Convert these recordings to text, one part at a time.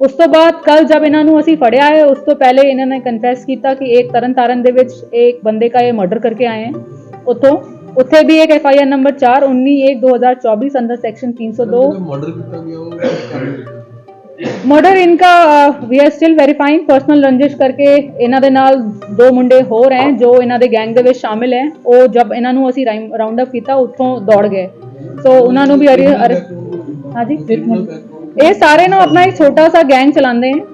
ਉਸ ਤੋਂ ਬਾਅਦ ਕੱਲ ਜਦ ਇਹਨਾਂ ਨੂੰ ਅਸੀਂ ਫੜਿਆ ਹੈ ਉਸ ਤੋਂ ਪਹਿਲੇ ਇਹਨਾਂ ਨੇ ਕਨਫੈਸ ਕੀਤਾ ਕਿ ਇੱਕ ਤਰਨਤਾਰਨ ਦੇ ਵਿੱਚ ਇੱਕ ਬੰਦੇ ਦਾ ਇਹ ਮਰਡਰ ਕਰਕੇ ਆਏ ਹਨ ਉਤੋਂ ਉੱਥੇ ਵੀ ਇੱਕ ਐਫ ਆਈ ਆਰ ਨੰਬਰ 4 19/1/2024 ਅੰਦਰ ਸੈਕਸ਼ਨ 302 ਮਰਡਰ ਕੀਤਾ murder ਇਨਕਾ we are still verifying personal ਰੰਜਿਸ਼ ਕਰਕੇ ਇਹਨਾਂ ਦੇ ਨਾਲ ਦੋ ਮੁੰਡੇ ਹੋਰ ਹੈ ਜੋ ਇਹਨਾਂ ਦੇ ਗੈਂਗ ਦੇ ਵਿੱਚ ਸ਼ਾਮਿਲ ਹੈ। ਉਹ ਜਦ ਇਹਨਾਂ ਨੂੰ ਅਸੀਂ ਰਾਉਂਡ ਅਪ ਕੀਤਾ ਉੱਥੋਂ ਦੌੜ ਗਏ। ਸੋ ਉਹਨਾਂ ਨੂੰ ਵੀ ਹਾਂਜੀ? ਇਹ ਸਾਰੇ ਨਾ ਆਪਣਾ ਇੱਕ ਛੋਟਾ ਸਾ ਗੈਂਗ ਚਲਾਉਂਦੇ हैं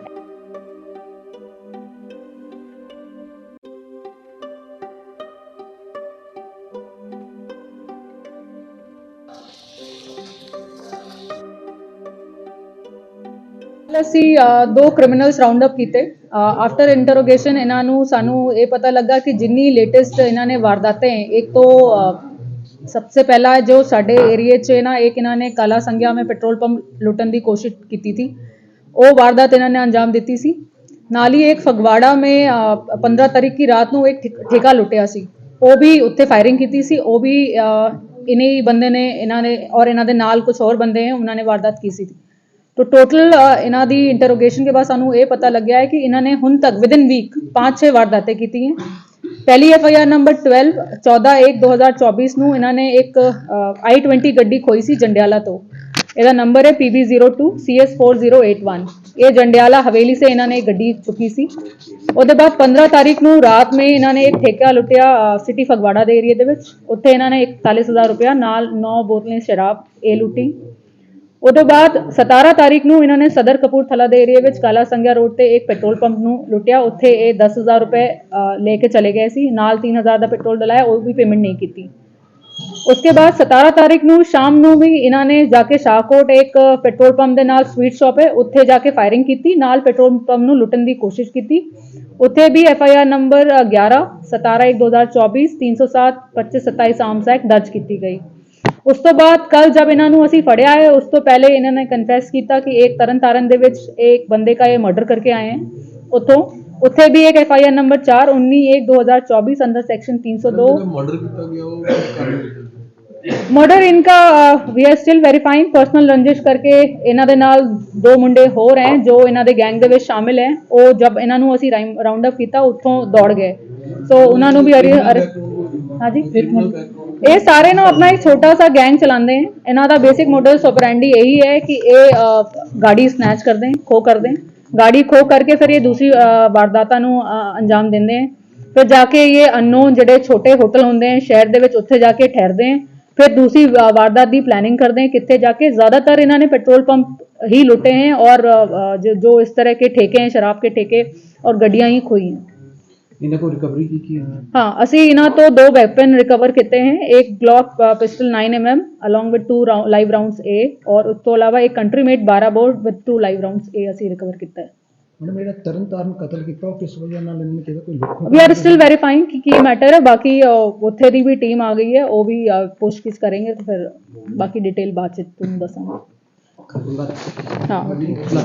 ਅਸੀਂ ਦੋ ਕ੍ਰਿਮੀਨਲਸ ਰਾਉਂਡ ਅਪ ਕੀਤੇ। ਆਫਟਰ ਇੰਟਰੋਗੇਸ਼ਨ ਇਹਨਾਂ ਨੂੰ ਸਾਨੂੰ ਇਹ ਪਤਾ ਲੱਗਾ ਕਿ ਜਿੰਨੀ ਲੇਟੈਸਟ ਇਹਨਾਂ ਨੇ ਵਾਰਦਾतें ਇੱਕ ਤੋਂ ਸਭ ਤੋਂ ਪਹਿਲਾਂ ਜੋ ਸਾਡੇ ਏਰੀਏ 'ਚ ਨਾ ਇੱਕ ਇਹਨਾਂ ਨੇ ਕਾਲਾ ਸੰਗਿਆ ਮੇ ਪੈਟਰੋਲ ਪੰਪ ਲੁੱਟਣ ਦੀ ਕੋਸ਼ਿਸ਼ ਕੀਤੀ ਸੀ ਉਹ ਵਾਰਦਾਤ ਇਹਨਾਂ ਨੇ ਅੰਜਾਮ ਦਿੱਤੀ ਸੀ ਨਾਲ ਹੀ ਇੱਕ ਫਗਵਾੜਾ ਮੇ 15 ਤਰੀਕ ਦੀ ਰਾਤ ਨੂੰ ਇੱਕ ਠੇਕਾ ਲੁੱਟਿਆ ਸੀ ਉਹ ਵੀ ਉੱਥੇ ਫਾਇਰਿੰਗ ਕੀਤੀ ਸੀ ਉਹ ਵੀ ਇਨੇ ਬੰਦੇ ਨੇ ਇਹਨਾਂ ਨੇ ਔਰ ਇਹਨਾਂ ਦੇ ਨਾਲ ਕੁਝ ਹੋਰ ਬੰਦੇ ਹੈ ਉਹਨਾਂ ਨੇ ਵਾਰਦਾਤ ਕੀਤੀ ਸੀ ਤੋ ਟੋਟਲ ਇਹਨਾਂ ਦੀ ਇੰਟਰੋਗੇਸ਼ਨ ਕੇ ਬਾਅਦ ਸਾਨੂੰ ਇਹ ਪਤਾ ਲੱਗਿਆ ਹੈ ਕਿ ਇਹਨਾਂ ਨੇ ਹੁਣ ਤੱਕ ਵਿਦਨ ਵੀਕ 5-6 ਵਾਰਦਾਤਾਂ ਕੀਤੀਆਂ ਪਹਿਲੀ ਐਫ ਆਈ ਆਰ ਨੰਬਰ 12 14 1 2024 ਨੂੰ ਇਹਨਾਂ ਨੇ ਇੱਕ i20 ਗੱਡੀ ਖੋਈ ਸੀ ਜੰਡਿਆਲਾ ਤੋਂ। ਇਹਦਾ ਨੰਬਰ ਹੈ PB02 CS4081 ਇਹ ਜੰਡਿਆਲਾ ਹਵੇਲੀ ਸੇ ਇਹਨਾਂ ਨੇ ਗੱਡੀ ਚੁੱਕੀ ਸੀ। ਉਹਦੇ ਬਾਅਦ 15 ਤਾਰੀਖ ਨੂੰ ਰਾਤ ਮੇ ਇਹਨਾਂ ਨੇ ਇੱਕ ਠੇਕਾ ਲੁੱਟਿਆ ਸਿਟੀ ਫਗਵਾੜਾ ਦੇ ਏਰੀਆ ਦੇ ਵਿੱਚ। ਉੱਥੇ ਇਹਨਾਂ ਨੇ 41000 ਰੁਪਇਆ ਨਾਲ 9 ਬੋਤਲਾਂ ਸ਼ਰਾਬ ਇਹ ਲੁੱਟੀ। ਉਹਦੇ ਬਾਅਦ 17 ਤਾਰੀਖ ਨੂੰ ਇਹਨਾਂ ਨੇ ਸਦਰ ਕਪੂਰਥਲਾ ਦੇ ਏਰੀਆ ਵਿੱਚ ਕਾਲਾ ਸੰਗਿਆ ਰੋਡ ਤੇ ਇੱਕ ਪੈਟਰੋਲ ਪੰਪ ਨੂੰ ਲੁੱਟਿਆ। ਉੱਥੇ ਇਹ 10000 ਰੁਪਏ ਲੈ ਕੇ ਚਲੇ ਗਏ ਸੀ। ਨਾਲ 3000 ਦਾ ਪੈਟਰੋਲ ਡਲਾਇਆ, ਉਹ ਵੀ ਪੇਮੈਂਟ ਨਹੀਂ ਕੀਤੀ। ਉਸਕੇ ਬਾਅਦ 17 ਤਾਰੀਖ ਨੂੰ ਸ਼ਾਮ ਨੂੰ ਵੀ ਇਹਨਾਂ ਨੇ ਜਾ ਕੇ ਸ਼ਾਹਕੋਟ ਇੱਕ ਪੈਟਰੋਲ ਪੰਪ ਦੇ ਨਾਲ ਸਵੀਟ ਸ਼ਾਪ ਹੈ, ਉੱਥੇ ਜਾ ਕੇ ਫਾਇਰਿੰਗ ਕੀਤੀ। ਨਾਲ ਪੈਟਰੋਲ ਪੰਪ ਨੂੰ ਲੁੱਟਣ ਦੀ ਕੋਸ਼ਿਸ਼ ਕੀਤੀ। ਉੱਥੇ ਵੀ F I R number 11 17 1 2024 307 25 27 arms act ਦਰਜ ਕੀਤੀ ਗਈ। ਉਸ ਤੋਂ ਬਾਅਦ ਕੱਲ ਜਦ ਇਹਨਾਂ ਨੂੰ ਅਸੀਂ ਫੜਿਆ ਹੈ ਉਸ ਤੋਂ ਪਹਿਲੇ ਇਹਨਾਂ ਨੇ ਕਨਫੈਸ ਕੀਤਾ ਕਿ ਇੱਕ ਤਰਨ ਤਾਰਨ ਦੇ ਵਿੱਚ ਇੱਕ ਬੰਦੇ ਦਾ ਇਹ ਮਰਡਰ ਕਰਕੇ ਆਏ ਹਨ ਉਤੋਂ ਉੱਥੇ ਵੀ ਇੱਕ ਐਫ ਆਈ ਆਰ ਨੰਬਰ 4 19 1 2024 ਅੰਦਰ ਸੈਕਸ਼ਨ 302 ਮਰਡਰ ਕੀਤਾ murder ਇਨਕਾ we are still verifying personal ਰੰਜਿਸ਼ ਕਰਕੇ ਇਹਨਾਂ ਦੇ ਨਾਲ ਦੋ ਮੁੰਡੇ ਹੋਰ ਹੈ ਜੋ ਇਹਨਾਂ ਦੇ ਗੈਂਗ ਦੇ ਵਿੱਚ ਸ਼ਾਮਿਲ ਹੈ। ਉਹ ਜਦ ਇਹਨਾਂ ਨੂੰ ਅਸੀਂ ਰਾਉਂਡ ਅਪ ਕੀਤਾ ਉੱਥੋਂ ਦੌੜ ਗਏ। ਸੋ ਉਹਨਾਂ ਨੂੰ ਵੀ ਅਰੇ ਹਾਂਜੀ ਇਹ ਸਾਰੇ ਨੂੰ ਆਪਣਾ ਇੱਕ ਛੋਟਾ ਸਾ ਗੈਂਗ ਚਲਾਉਂਦੇ ਹਨ ਇਹਨਾਂ ਦਾ ਬੇਸਿਕ ਮੋਡਲ ਆਪਰੈਂਡੀ ਇਹੀ ਹੈ ਕਿ ਇਹ ਗਾੜੀ ਸਨੈਚ ਕਰਦੇ ਹਨ ਖੋ ਕਰਦੇ। ਹਨ ਗਾੜੀ ਖੋ ਕਰਕੇ ਫਿਰ ਇਹ ਦੂਸਰੀ ਵਾਰਦਾਤਾਂ ਨੂੰ ਅੰਜਾਮ ਦਿੰਦੇ ਹਨ ਫਿਰ ਜਾ ਕੇ ਇਹ ਅਨਨੋਨ ਜਿਹੜੇ ਛੋਟੇ ਹੋਟਲ ਹੁੰਦੇ ਹਨ ਸ਼ਹਿਰ ਦੇ ਵਿੱਚ ਉੱਥੇ ਜਾ ਕੇ ਠਹਿਰਦੇ ਹਨ ਫਿਰ ਦੂਸਰੀ ਵਾਰਦਾਤ ਦੀ ਪਲੈਨਿੰਗ ਕਰਦੇ ਹਨ ਕਿੱਥੇ ਜਾ ਕੇ ਜ਼ਿਆਦਾਤਰ ਇਹਨਾਂ ਨੇ ਪੈਟਰੋਲ ਪੰਪ ਹੀ ਲੁੱਟੇ हैं ਔਰ ਜੋ ਇਸ ਤਰ੍ਹਾਂ के ਠੇਕੇ ਹੈ ਸ਼ਰਾਬ ਕੇ ਠੇਕੇ ਔਰ ਗੱਡੀਆਂ ਹੀ खोई हैं इन्हें को रिकवरी की की हाँ। इन्हें तो दो वेपन रिकवर किए हैं। एक Glock pistol 9 with two live rounds ए और उसके अलावा एक country made 12 bore with two live rounds A recover ਕਤਲ ਕੀਤਾ ਕਿਸ ਵਜ੍ਹਾ ਨਾਲ ਇਹਨੇ ਕਿਹਾ ਕੋਈ ਵੀ ਆਰ ਸਟਿਲ ਵੈਰੀਫਾਈਂਗ ਕਿ ਕੀ ਮੈਟਰ ਹੈ ਬਾਕੀ ਉੱਥੇ ਦੀ ਵੀ ਟੀਮ ਆ ਗਈ ਹੈ ਉਹ ਵੀ ਕਰेंगे बाकी डिटेल बातचीत तुम ਦੱਸਾਂਗੇ